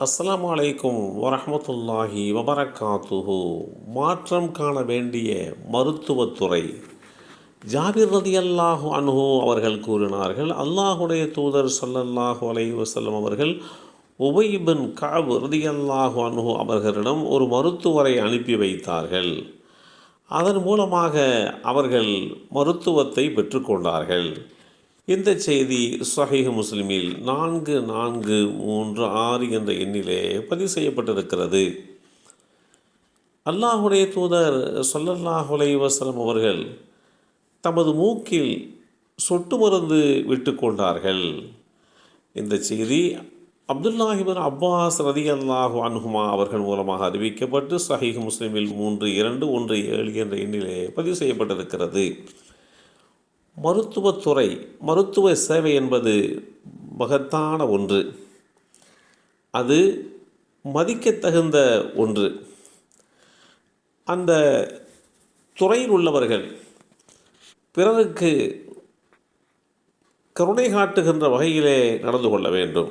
அஸ்லாம் வலைக்கும் வரமத்துல்லாஹி வபரகாத்துஹு. மாற்றம் காண வேண்டிய மருத்துவத்துறை ஜாபிர் ரதி அல்லாஹு அன்ஹு அவர்கள் கூறினார்கள் அல்லாஹுடைய தூதர் சல்லல்லாஹு அலை வசல்லம் அவர்கள் உபயிபின் பின் ரதி அல்லாஹு அன்ஹு அவர்களிடம் ஒரு மருத்துவரை அனுப்பி வைத்தார்கள். அதன் மூலமாக அவர்கள் மருத்துவத்தை பெற்றுக்கொண்டார்கள் இந்த செய்தி சஹீஹ் முஸ்லிமில் நான்கு நான்கு மூன்று ஆறு என்ற எண்ணிலே பதிவு செய்யப்பட்டிருக்கிறது. அல்லாஹுடைய தூதர் சொல்லல்லாஹுலை வசலம் அவர்கள் தமது மூக்கில் சொட்டு மருந்து விட்டு கொண்டார்கள். இந்த செய்தி அப்துல்லாஹிபின் அப்பாஸ் ரதி அல்லாஹு அன்ஹுமா அவர்கள் மூலமாக அறிவிக்கப்பட்டு சஹீஹ் முஸ்லிமில் மூன்று இரண்டு ஒன்று ஏழு என்ற எண்ணிலே பதிவு செய்யப்பட்டிருக்கிறது. மருத்துவத்துறை மருத்துவ சேவை என்பது மகத்தான ஒன்று. அது மதிக்கத்தகுந்த ஒன்று. அந்த துறையில் உள்ளவர்கள் பிறருக்கு கருணை காட்டுகின்ற வகையிலே நடந்து கொள்ள வேண்டும்.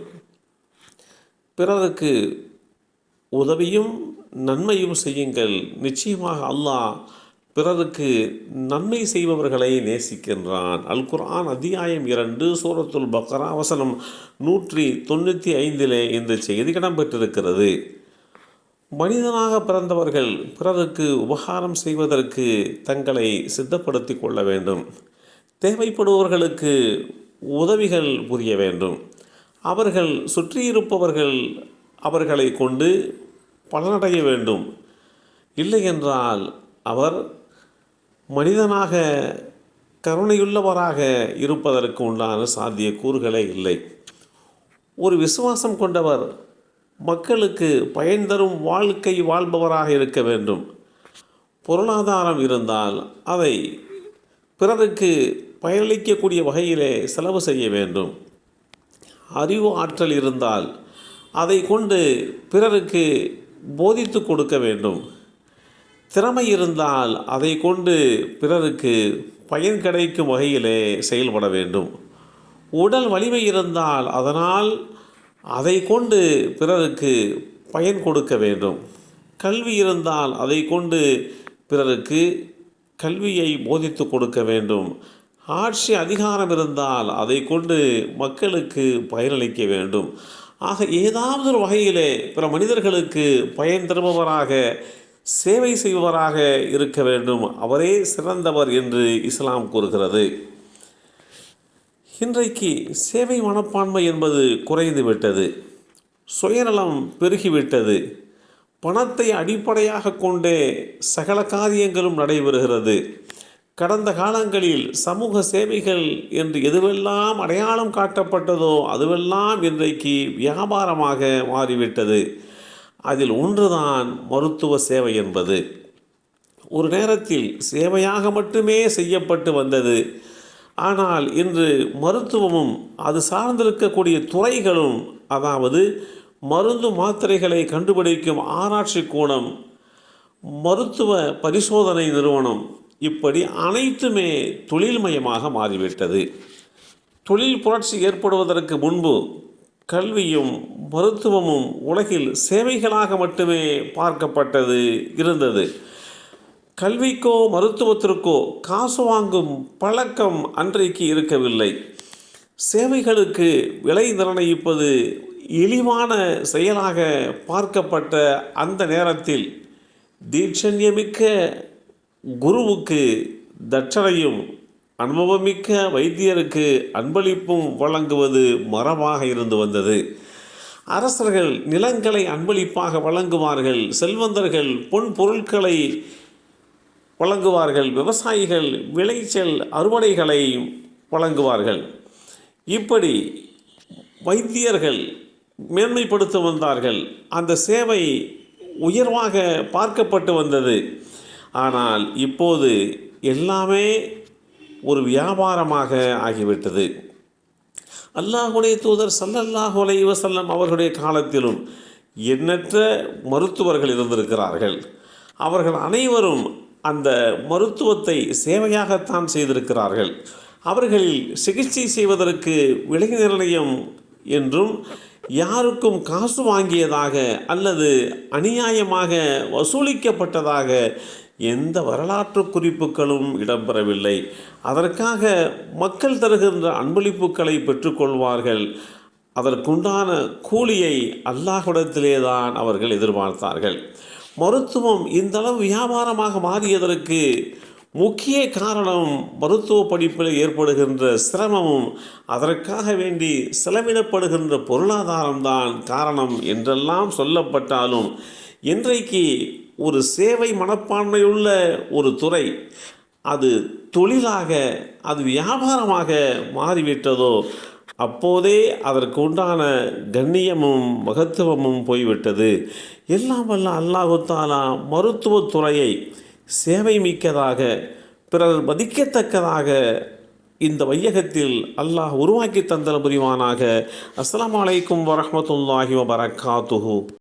பிறருக்கு உதவியும் நன்மையும் செய்யுங்கள். நிச்சயமாக அல்லாஹ் பிறருக்கு நன்மை செய்பவர்களை நேசிக்கின்றான். அல் குர்ஆன் அத்தியாயம் இரண்டு சூரத்துல் பக்ரா வசனம் நூற்றி தொண்ணூற்றி ஐந்திலே இந்த செய்தி இடம்பெற்றிருக்கிறது. மனிதனாக பிறந்தவர்கள் பிறருக்கு உபகாரம் செய்வதற்கு தங்களை சித்தப்படுத்தி கொள்ள வேண்டும். தேவைப்படுபவர்களுக்கு உதவிகள் புரிய வேண்டும். அவர்கள் சுற்றியிருப்பவர்கள் அவர்களை கொண்டு பலனடைய வேண்டும். இல்லை என்றால் அவர் மனிதனாக கருணையுள்ளவராக இருப்பதற்கு உண்டான சாத்திய கூறுகளே இல்லை. ஒரு விசுவாசம் கொண்டவர் மக்களுக்கு பயன் தரும் வாழ்க்கை வாழ்பவராக இருக்க வேண்டும். பொருளாதாரம் இருந்தால் அதை பிறருக்கு பயனளிக்கக்கூடிய வகையிலே செலவு செய்ய வேண்டும். அறிவு ஆற்றல் இருந்தால் அதை கொண்டு பிறருக்கு போதித்து கொடுக்க வேண்டும். திறமை இருந்தால் அதை கொண்டு பிறருக்கு பயன் கிடைக்கும் வகையிலே செயல்பட வேண்டும். உடல் வலிமை இருந்தால் அதனால் அதை கொண்டு பிறருக்கு பயன் கொடுக்க வேண்டும். கல்வி இருந்தால் அதை கொண்டு பிறருக்கு கல்வியை போதித்து கொடுக்க வேண்டும். ஆட்சி அதிகாரம் இருந்தால் அதை கொண்டு மக்களுக்கு பயனளிக்க வேண்டும். ஆக ஏதாவது ஒரு வகையிலே பிற மனிதர்களுக்கு பயன் தருபவராக சேவை செய்பவராக இருக்க வேண்டும். அவரே சிறந்தவர் என்று இஸ்லாம் கூறுகிறது. இன்றைக்கு சேவை மனப்பான்மை என்பது குறைந்து விட்டது. சுயநலம் பெருகிவிட்டது. பணத்தை அடிப்படையாக கொண்டே சகல காரியங்களும் நடைபெறுகிறது. கடந்த காலங்களில் சமூக சேவைகள் என்று எதுவெல்லாம் அடையாளம் காட்டப்பட்டதோ அதுவெல்லாம் இன்றைக்கு வியாபாரமாக மாறிவிட்டது. அதில் ஒன்றுதான் மருத்துவ சேவை என்பது. ஒரு நேரத்தில் சேவையாக மட்டுமே செய்யப்பட்டு வந்தது. ஆனால் இன்று மருத்துவமும் அது சார்ந்திருக்கக்கூடிய துறைகளும் அதாவது மருந்து மாத்திரைகளை கண்டுபிடிக்கும் ஆராய்ச்சி கூடம் மருத்துவ பரிசோதனை நிறுவனம் இப்படி அனைத்துமே தொழில்மயமாக மாறிவிட்டது. தொழில் புரட்சி ஏற்படுவதற்கு முன்பு கல்வியும் மருத்துவமும் உலகில் சேவைகளாக மட்டுமே பார்க்கப்பட்டது இருந்தது. கல்விக்கோ மருத்துவத்திற்கோ காசு வாங்கும் பழக்கம் அன்றைக்கு இருக்கவில்லை. சேவைகளுக்கு விலை நிர்ணயிப்பது இழிவான செயலாக பார்க்கப்பட்ட அந்த நேரத்தில் தீட்சண்யமிக்க குருவுக்கு தட்சணையும் அனுபவமிக்க வைத்தியருக்கு அன்பளிப்பும் வழங்குவது மரபாக இருந்து வந்தது. அரசர்கள் நிலங்களை அன்பளிப்பாக வழங்குவார்கள் செல்வந்தர்கள் பொன் பொருட்களை வழங்குவார்கள் விவசாயிகள் விளைச்சல் அறுவடைகளை வழங்குவார்கள். இப்படி வைத்தியர்கள் மேன்மைப்படுத்த வந்தார்கள். அந்த சேவை உயர்வாக பார்க்கப்பட்டு வந்தது. ஆனால் இப்போது எல்லாமே ஒரு வியாபாரமாக ஆகிவிட்டது. அல்லாஹுடைய தூதர் சல்லல்லாஹு அலைஹி வஸல்லம் அவர்களுடைய காலத்திலும் எண்ணற்ற மருத்துவர்கள் இருந்திருக்கிறார்கள். அவர்கள் அனைவரும் அந்த மருத்துவத்தை சேவையாகத்தான் செய்திருக்கிறார்கள். அவர்களில் சிகிச்சை செய்வதற்கு விலை நிர்ணயம் என்றும் யாருக்கும் காசு வாங்கியதாக அல்லது அநியாயமாக வசூலிக்கப்பட்டதாக எந்த வரலாற்று குறிப்புகளும் இடம்பெறவில்லை. அதற்காக மக்கள் தருகின்ற அன்பளிப்புகளை பெற்றுக்கொள்வார்கள். அதற்குண்டான கூலியை அல்லாஹ்விடத்திலே தான் அவர்கள் எதிர்பார்த்தார்கள். மருத்துவம் இந்தளவு வியாபாரமாக மாறியதற்கு முக்கிய காரணம் மருத்துவ படிப்பில் ஏற்படுகின்ற சிரமமும் அதற்காக வேண்டி செலவிடப்படுகின்ற பொருளாதாரம்தான் காரணம் என்றெல்லாம் சொல்லப்பட்டாலும் இன்றைக்கு ஒரு சேவை மனப்பான்மையுள்ள ஒரு துறை அது தொழிலாக அது வியாபாரமாக மாறிவிட்டதோ அப்போதே அதற்கு உண்டான கண்ணியமும் மகத்துவமும் போய்விட்டது. எல்லாம் வல்ல அல்லாஹுத்தாலா மருத்துவத்துறையை சேவை மிக்கதாக பிறர் மதிக்கத்தக்கதாக இந்த வையகத்தில் அல்லாஹ் உருவாக்கி தந்தல் புரிவானாக. அஸ்லாம் அலைக்கும் வரமத்துல்லாஹி வபரகாத்துஹு.